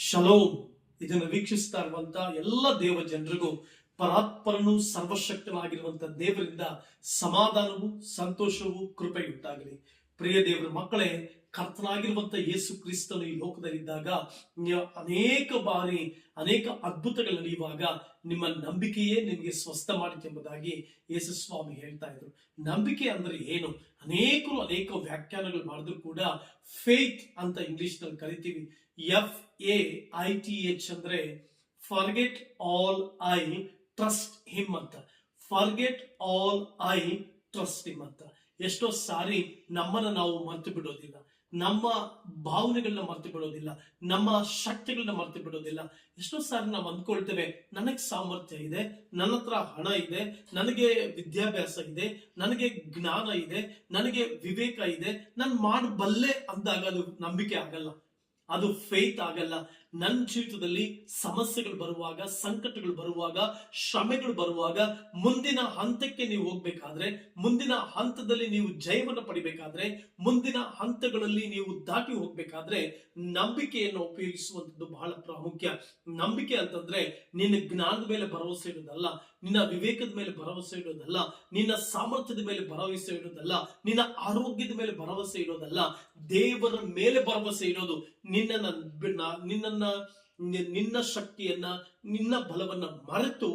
Shalom ಇದನ್ನು ವೀಕ್ಷಿಸ್ತಾ ಇರುವಂತ ಎಲ್ಲ ದೇವ ಜನರಿಗೂ ಪರಾತ್ಪರನು ಸರ್ವಶಕ್ತನಾಗಿರುವಂತ ದೇವರಿಂದ ಸಮಾಧಾನವು ಸಂತೋಷವು ಕೃಪೆ ಉಂಟಾಗಲಿ ಪ್ರಿಯ ದೇವರ ಮಕ್ಕಳೇ ಕರ್ತನಾಗಿರುವಂತ ಯೇಸು ಕ್ರಿಸ್ತನು ಈ ಲೋಕದಲ್ಲಿದ್ದಾಗ ಅನೇಕ ಬಾರಿ, ಅನೇಕ ಅದ್ಭುತಗಳು ನಡೆಯುವಾಗ ನಿಮ್ಮ ನಂಬಿಕೆಯೇ ನಿಮಗೆ ಸ್ವಸ್ಥ ಮಾಡಿತು ಎಂಬುದಾಗಿ ಯೇಸು ಸ್ವಾಮಿ ಹೇಳ್ತಾ ಇದ್ರು. ನಂಬಿಕೆ ಅಂದ್ರೆ ಏನು? ಅನೇಕರು ಅನೇಕ ವ್ಯಾಖ್ಯಾನಗಳು ಮಾಡಿದ್ರು ಕೂಡ ಫೇತ್ ಅಂತ ಇಂಗ್ಲಿಷ್ನಲ್ಲಿ ಕರಿತೀವಿ. F A I T H ಅಂದ್ರೆ forget all I trust him ಅಂತ. Forget all I trust him ಅಂತ. ಎಷ್ಟೋ ಸಾರಿ ನಮ್ಮನ್ನ ನಾವು ಮರ್ತು ಬಿಡೋದಿಲ್ಲ. ನಮ್ಮ ಭಾವನೆಗಳನ್ನ ಮರ್ತು ಬಿಡೋದಿಲ್ಲ. ನಮ್ಮ ಶಕ್ತಿಗಳನ್ನ ಮರ್ತು ಬಿಡೋದಿಲ್ಲ. ಎಷ್ಟೋ ಸಾರಿ ನಾವು ಅಂದ್ಕೊಳ್ತೇವೆ, ನನಗೆ ಸಾಮರ್ಥ್ಯ ಇದೆ, ನನ್ನ ಹತ್ರ ಹಣ ಇದೆ, ನನಗೆ ವಿದ್ಯಾಭ್ಯಾಸ ಇದೆ, ನನಗೆ ಜ್ಞಾನ ಇದೆ, ನನಗೆ ವಿವೇಕ ಇದೆ, ನಾನು ಮಾಡಬಲ್ಲೆ ಅಂದಾಗ ಅದು ನಂಬಿಕೆ ಆಗಲ್ಲ. ಅದು ಫೇತ್ ಆಗಲ್ಲ. ನನ್ನ ಜೀವಿತದಲ್ಲಿ ಸಮಸ್ಯೆಗಳು ಬರುವಾಗ, ಸಂಕಟಗಳು ಬರುವಾಗ, ಶ್ರಮೆಗಳು ಬರುವಾಗ ಮುಂದಿನ ಹಂತಕ್ಕೆ ನೀವು ಹೋಗ್ಬೇಕಾದ್ರೆ, ಮುಂದಿನ ಹಂತದಲ್ಲಿ ನೀವು ಜಯವನ್ನು ಪಡಿಬೇಕಾದ್ರೆ, ಮುಂದಿನ ಹಂತಗಳಲ್ಲಿ ನೀವು ದಾಟಿ ಹೋಗ್ಬೇಕಾದ್ರೆ ನಂಬಿಕೆಯನ್ನು ಉಪಯೋಗಿಸುವಂಥದ್ದು ಬಹಳ ಪ್ರಾಮುಖ್ಯ. ನಂಬಿಕೆ ಅಂತಂದ್ರೆ ನಿನ್ನ ಜ್ಞಾನದ ಮೇಲೆ ಭರವಸೆ ಇಡೋದಲ್ಲ. ನಿನ್ನ ವಿವೇಕದ ಮೇಲೆ ಭರವಸೆ ಇಡೋದಲ್ಲ, ನಿನ್ನ ಸಾಮರ್ಥ್ಯದ ಮೇಲೆ ಭರವಸೆ ಇಡೋದಲ್ಲ, ನಿನ್ನ ಆರೋಗ್ಯದ ಮೇಲೆ ಭರವಸೆ ಇಡೋದಲ್ಲ, ದೇವರ ಮೇಲೆ ಭರವಸೆ ಇಡೋದು ನಿನ್ನನ್ನ ನಿನ್ನನ್ನ ನಿನ್ನ ಶಕ್ತಿಯನ್ನ, ನಿನ್ನ ಬಲವನ್ನ ಮರೆತು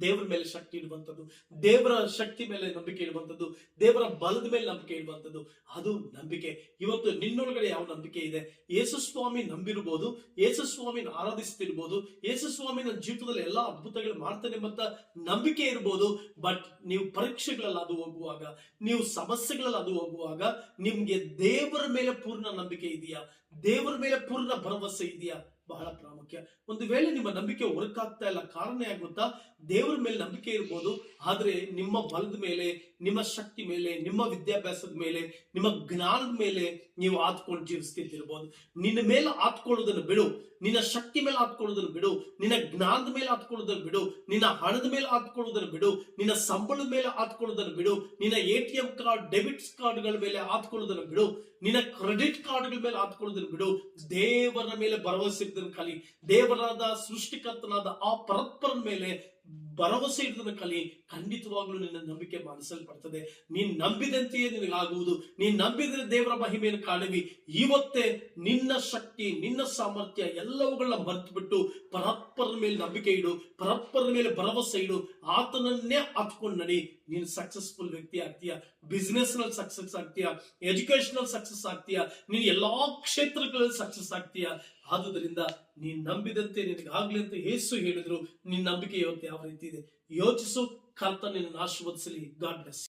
ದೇವರ ಮೇಲೆ ಶಕ್ತಿ ಇಡುವಂಥದ್ದು, ದೇವರ ಶಕ್ತಿ ಮೇಲೆ ನಂಬಿಕೆ ಇಡುವಂಥದ್ದು, ದೇವರ ಬಲದ ಮೇಲೆ ನಂಬಿಕೆ ಇಡುವಂಥದ್ದು, ಅದು ನಂಬಿಕೆ. ಇವತ್ತು ನಿನ್ನೊಳಗಡೆ ಯಾವ ನಂಬಿಕೆ ಇದೆ? ಯೇಸುಸ್ವಾಮಿ ನಂಬಿರ್ಬೋದು ಯೇಸು ಸ್ವಾಮಿನ ಆರಾಧಿಸ್ತಿರ್ಬೋದು ಯೇಸು ಸ್ವಾಮಿ ನನ್ನ ಜೀವಿತದಲ್ಲಿ ಎಲ್ಲಾ ಅದ್ಭುತಗಳು ಮಾಡ್ತಾನೆ ಮತ್ತು ನಂಬಿಕೆ ಇರ್ಬೋದು. ಬಟ್ ನೀವು ಪರೀಕ್ಷೆಗಳಲ್ಲಿ ಅದು ಹೋಗುವಾಗ, ನೀವು ಸಮಸ್ಯೆಗಳಲ್ಲಿ ಅದು ಹೋಗುವಾಗ, ನಿಮ್ಗೆ ದೇವರ ಮೇಲೆ ಪೂರ್ಣ ನಂಬಿಕೆ ಇದೆಯಾ? ದೇವರ ಮೇಲೆ ಪೂರ್ಣ ಭರವಸೆ ಇದೆಯಾ? ಬಹಳ ಪ್ರಾಮುಖ್ಯ. ಒಂದು ವೇಳೆ ನಿಮ್ಮ ನಂಬಿಕೆ ವರ್ಕ್ ಆಗ್ತಾ ಇಲ್ಲ, ಕಾರಣ ಆಗುತ್ತಾ, ದೇವರ ಮೇಲೆ ನಂಬಿಕೆ ಇರ್ಬೋದು, ಆದರೆ ನಿಮ್ಮ ಬಲದ ಮೇಲೆ ನಿಮ್ಮ ಶಕ್ತಿ ಮೇಲೆ, ನಿಮ್ಮ ವಿದ್ಯಾಭ್ಯಾಸದ ಮೇಲೆ, ನಿಮ್ಮ ಜ್ಞಾನದ ಮೇಲೆ ನೀವು ಆತ್ಕೊಂಡು ಜೀವಿಸ್ತಿರ್ಬೋದು ನಿನ್ನ ಮೇಲೆ ಆತ್ಕೊಳ್ಳೋದನ್ನು ಬಿಡು. ನಿನ್ನ ಶಕ್ತಿ ಮೇಲೆ ಆತ್ಕೊಳ್ಳೋದನ್ನು ಬಿಡು. ನಿನ್ನ ಜ್ಞಾನದ ಮೇಲೆ ಆತ್ಕೊಳ್ಳೋದನ್ನು ಬಿಡು. ನಿನ್ನ ಹಣದ ಮೇಲೆ ಆತ್ಕೊಳ್ಳೋದನ್ನು ಬಿಡು. ನಿನ್ನ ಸಂಬಳದ ಮೇಲೆ ಆತ್ಕೊಳ್ಳೋದನ್ನು ಬಿಡು. ನಿನ್ನ A T M card, debit ಕಾರ್ಡ್ಗಳ ಮೇಲೆ ಆತ್ಕೊಳ್ಳೋದನ್ನು ಬಿಡು. ನಿನ್ನ ಕ್ರೆಡಿಟ್ ಕಾರ್ಡ್ಗಳ ಮೇಲೆ ಆತ್ಕೊಳ್ಳೋದನ್ನು ಬಿಡು. ದೇವರ ಮೇಲೆ ಭರವಸೆ ಕಲಿ. ದೇವರಾದ ಸೃಷ್ಟಿಕರ್ತನಾದ ಆ ಪರತ್ಪರ ಮೇಲೆ ಭರವಸೆ ಇಡುವುದನ್ನು ಕಲಿ ಖಂಡಿತವಾಗ್ಲೂ ನಿನ್ನ ನಂಬಿಕೆ ಮಾಡಿಸಲ್ಪಡ್ತದೆ. ನೀನ್ ನಂಬಿದಂತೆಯೇ ನಿನಗಾಗುವುದು. ನೀನ್ ನಂಬಿದ್ರೆ ದೇವರ ಮಹಿಮೆಯನ್ನು ಕಾಣುವಿ ಇವತ್ತೇ ನಿನ್ನ ಶಕ್ತಿ, ನಿನ್ನ ಸಾಮರ್ಥ್ಯ ಎಲ್ಲವುಗಳನ್ನ ಮರೆತು ಬಿಟ್ಟು ಪರಪ್ಪರ ಮೇಲೆ ನಂಬಿಕೆ ಇಡು ಪರಪ್ಪರ ಮೇಲೆ ಭರವಸೆ ಇಡು. ಆತನನ್ನೇ ಹತ್ಕೊಂಡು ನಡಿ. ನೀನು ಸಕ್ಸಸ್ಫುಲ್ ವ್ಯಕ್ತಿ ಆಗ್ತೀಯ. ಬಿಸ್ನೆಸ್ನಲ್ಲಿ ಸಕ್ಸಸ್ ಆಗ್ತೀಯ ಎಜುಕೇಶನಲ್ ಸಕ್ಸಸ್ ಆಗ್ತೀಯಾ, ನೀನು ಎಲ್ಲಾ ಕ್ಷೇತ್ರಗಳಲ್ಲಿ ಸಕ್ಸಸ್ ಆಗ್ತೀಯಾ. ಆದುದರಿಂದ ನೀನ್ ನಂಬಿದಂತೆ ನಿನಗಾಗ್ಲಿ ಅಂತ ಯೇಸು ಹೇಳಿದ್ರು ನಿನ್ನ ನಂಬಿಕೆ ಇವತ್ತು ಯಾವ ರೀತಿ ಇದೆ? ಯೋಚಿಸು ಕರ್ತ ನಿನ್ನ ಆಶೀರ್ವದಿಸಲಿ. God bless